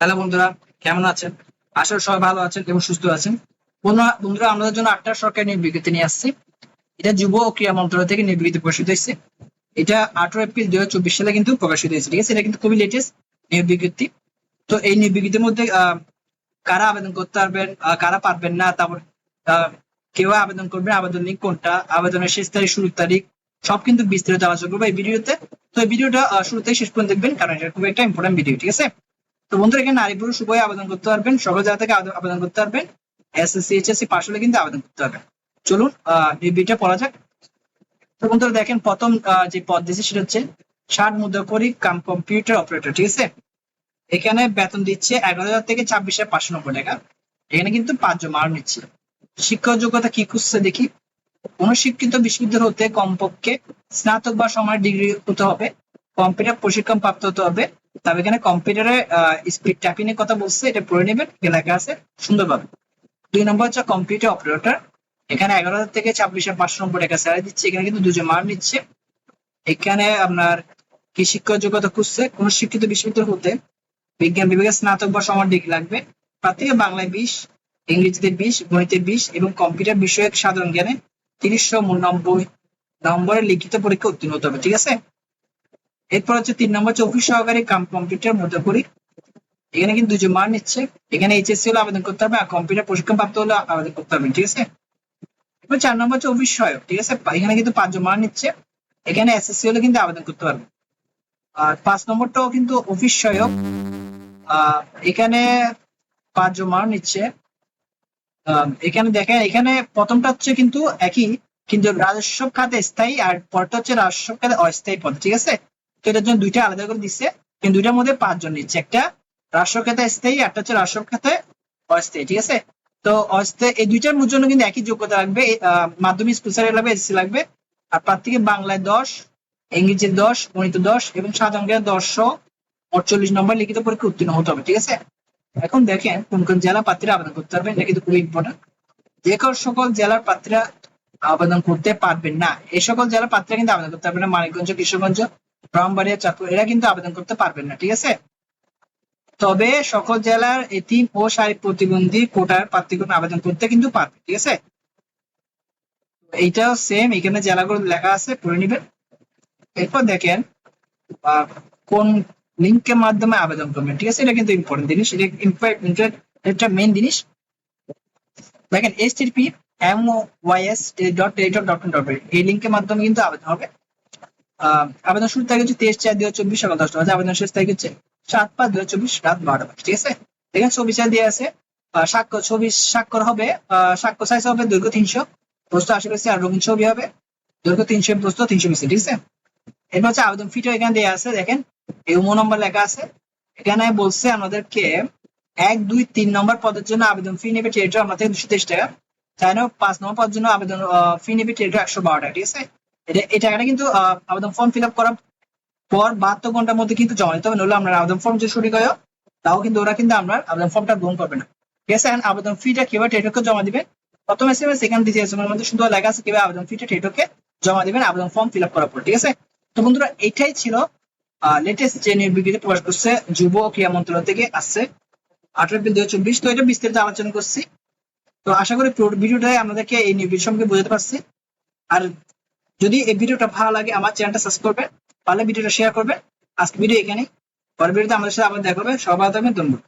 Hello বন্ধুরা, কেমন আছেন? করি সবাই ভালো আছেন এবং সুস্থ আছেন। বন্ধুরা আমাদের জন্য আটটা সরকারি নিয়োগ নিয়ে আসছি। এটা যুব ও ক্রীড়া মন্ত্রণালয় থেকে নিয়োগ প্রকাশিত হয়েছে। এটা আঠারো এপ্রিল দুই হাজার চব্বিশ সালে কিন্তু প্রকাশিত হয়েছে, ঠিক আছে? এটা কিন্তু খুবই লেটেস্ট নিয়োগ তো এই নিয়োগ মধ্যে কারা আবেদন করতে পারবেন কারা পারবেন না, তারপর কেউ আবেদন করবেন আবেদন লিঙ্ক কোনটা, আবেদনের শেষ তারিখ, শুরুর তারিখ, সব কিন্তু বিস্তারিত আলোচনা করব এই ভিডিওতে। তো এই ভিডিওটা শুরু থেকে শেষ পর্যন্ত দেখবেন, কারণ এটা খুব একটা ইম্পর্টেন্ট ভিডিও ঠিক আছে? তো বন্ধুরা এখানে নারী পুরুষ উভয় আবেদন করতে পারবেন সকল জায়গা থেকে আবেদন- করতে পারবেন এসএসসি এইচএসসি পাশ হলে কিন্তু আবেদন করতে পারবেন। চলুন আহ, পড়া যাক। তো বন্ধুরা দেখেন প্রথম যে পদ দিয়েছে সেটা হচ্ছে ষাট মুদ্রাকরি কাম কম্পিউটার অপারেটর ঠিক আছে? এখানে বেতন দিচ্ছে এগারো হাজার থেকে ছাব্বিশ হাজার পাঁচশো নব্বই টাকা। এখানে কিন্তু পাঁচজন মার নিচ্ছে। শিক্ষা যোগ্যতা কি খুঁজছে দেখি? কোন শিক্ষিত বিশ্ববিদ্যালয় হতে কমপক্ষে স্নাতক বা সময় ডিগ্রি হতে হবে। কম্পিউটার প্রশিক্ষণ প্রাপ্ত হতে হবে। তবে এখানে কম্পিউটারে স্পিড টাইপিং এর কথা বলছে, এটা পড়ে নেবেন লেখা আছে সুন্দরভাবে দুই নম্বর হচ্ছে কম্পিউটার অপারেটর এখানে এগারো হাজার থেকে ছাব্বিশ হাজার পাঁচশো নম্বর টাকা স্যালারি দিচ্ছে, এখানে কিন্তু দুজন মার নিচ্ছে। এখানে আপনার কি শিক্ষা যোগ্যতা খুঁজছে, কোন শিক্ষিত বিশ্ববিদ্যালয় হতে বিজ্ঞান বিভাগে স্নাতক বা সমান ডিগ্রি লাগবে। প্রাথমিক বাংলায় বিশ, ইংরেজিতে বিশ, গণিতে বিশ এবং কম্পিউটার বিষয়ক সাধারণ জ্ঞানে তিরিশশো নব্বই নম্বরের লিখিত পরীক্ষা উত্তীর্ণ হতে হবে, ঠিক আছে? এরপর হচ্ছে তিন নম্বর অফিস সহকারী কাম কম্পিউটার মধ্যে করি। এখানে কিন্তু দুজন মান নিচ্ছে। এখানে এইচএসসি হলে আবেদন করতে হবে আর কম্পিউটার প্রশিক্ষণ প্রাপ্ত হলে আবেদন করতে হবে, ঠিক আছে? এরপর চার নম্বর অফিস সহায়ক, ঠিক আছে? এখানে কিন্তু পাঁচজন মান নিচ্ছে। এখানে এসএসসি হলে কিন্তু আবেদন করতে পারবে আর পাঁচ নম্বরটাও কিন্তু অফিস সহায়ক। এখানে পাঁচজন মান নিচ্ছে। এখানে দেখেন, এখানে প্রথমটা হচ্ছে কিন্তু একই, কিন্তু রাজস্ব খাতে স্থায়ী আর পরটা হচ্ছে রাজস্ব খাতে অস্থায়ী পদ, ঠিক আছে? তো এটার জন্য দুইটা আলাদা করে দিচ্ছে কিন্তু দুইটার মধ্যে পাঁচজন নিচ্ছে। একটা রাষ্ট্র খাতে স্থায়ী, একটা হচ্ছে রাজস্ব খাতে অস্থায়ী, ঠিক আছে? তো অস্থায়ী, এই দুইটার জন্য কিন্তু একই যোগ্যতা লাগবে। মাধ্যমিক স্কুল সার্টিফিকেট লাগবে, এসএসসি লাগবে। আর প্রার্থীকে বাংলায় দশ ইংরেজি দশ, গণিত দশ এবং সাধারণ জ্ঞান দশশো আটচল্লিশ নম্বর লিখিত পরীক্ষা উত্তীর্ণ হতে হবে, ঠিক আছে? এখন দেখেন কোন কোন জেলা প্রার্থীরা আবেদন করতে পারবেন। এটা কিন্তু খুবই ইম্পর্টেন্ট যে সকল জেলার প্রার্থীরা আবেদন করতে পারবেন না, এই সকল জেলার প্রার্থীরা কিন্তু আবেদন করতে পারবেন না। মানিকগঞ্জ, কিশোরগঞ্জ ব্রাহ্মণবাড়িয়া চাঁদপুর এরা কিন্তু আবেদন করতে পারবেন না, ঠিক আছে? তবে সকল জেলার এতিম ও শারীরিক প্রতিবন্ধী কোটার প্রার্থীগণ আবেদন করতে কিন্তু পারবে, ঠিক আছে? এইটাও সেম এখানে জেলাগুলো লেখা আছে, পড়ে নিবেন। এরপর দেখেন কোন লিঙ্কের মাধ্যমে আবেদন করবেন, ঠিক আছে? এটা কিন্তু ইম্পর্টেন্ট জিনিস, এটা একটা মেইন জিনিস। দেখেন S T P M Y S dot Teletalk dot dot এই লিঙ্কের মাধ্যমে কিন্তু আবেদন হবে। আবেদন শুরু তারিখ হচ্ছে তেইশ চার দুই হাজার চব্বিশ সকাল দশটা বাজে। আবেদন শেষ তারিখ হচ্ছে সাত পাঁচ দুই হাজার চব্বিশ রাত বারোটা বাজে। ঠিক আছে? দেখেন, ছবি চাল দিয়ে আছে। স্বাক্ষর, ছবি স্বাক্ষর হবে স্বাক্ষর সাইজ হবে দৈর্ঘ্য তিনশো। প্রস্থ আশি বেশি আর রঙিন ছবি হবে। দৈর্ঘ্য তিনশো, প্রস্থ তিনশো বেশি ঠিক আছে? এরপর হচ্ছে আবেদন ফিটা এখানে দেওয়া আছে, দেখেন। এই উমো নম্বর লেখা আছে। এখানে বলছে আমাদেরকে এক, দুই, তিন নম্বর পদের জন্য আবেদন ফি নেবে টেরিটরি। আমাদের দুশো তেইশ টাকা। চার নম্বর, পাঁচ নম্বর পদের জন্য আবেদন ফি নেবে টেরিটরি একশো বারো টাকা, ঠিক আছে? এটা এই টাকাটা কিন্তু আবেদন ফর্ম ফিল আপ করার পর বাহাত্তর ঘণ্টার মধ্যে কিন্তু জমা দিতে হবে, নইলে আমরা আবেদন ফর্ম যে শুরু হয়, তাও কিন্তু ওরা কিন্তু আমরা আবেদন ফর্মটা গ্রহণ করবে না। ঠিক আছে? আবেদন ফিটা কীভাবে টেটকে জমা দিবেন প্রথম এস এম এস এর মধ্যে সুন্দর লেখা আছে কীভাবে আবেদন ফিটা টেটকে জমা দিবেন, আবেদন ফর্ম ফিল আপ করার পর। ঠিক আছে? তো বন্ধুরা, এটাই ছিল লেটেস্ট যে নির্বিঘ্নিত প্রকাশ করছে যুব ক্রীড়া মন্ত্রণালয় থেকে আসছে আঠারো এপ্রিল দুই চব্বিশ। তো এটা বিস্তারিত আলোচনা করছি। তো আশা করি ভিডিওটাই আমাদেরকে এই নির্বিঘ্ন সম্পর্কে বোঝাতে পারছি। আর যদি এই ভিডিওটা ভালো লাগে, আমার চ্যানেলটা সাবস্ক্রাইব করবেন পারলে ভিডিওটা শেয়ার করবেন আজকে ভিডিও এখানে পরের ভিডিওতে আমাদের সাথে আবার দেখা হবে। সবাই থাকবেন, ধন্যবাদ।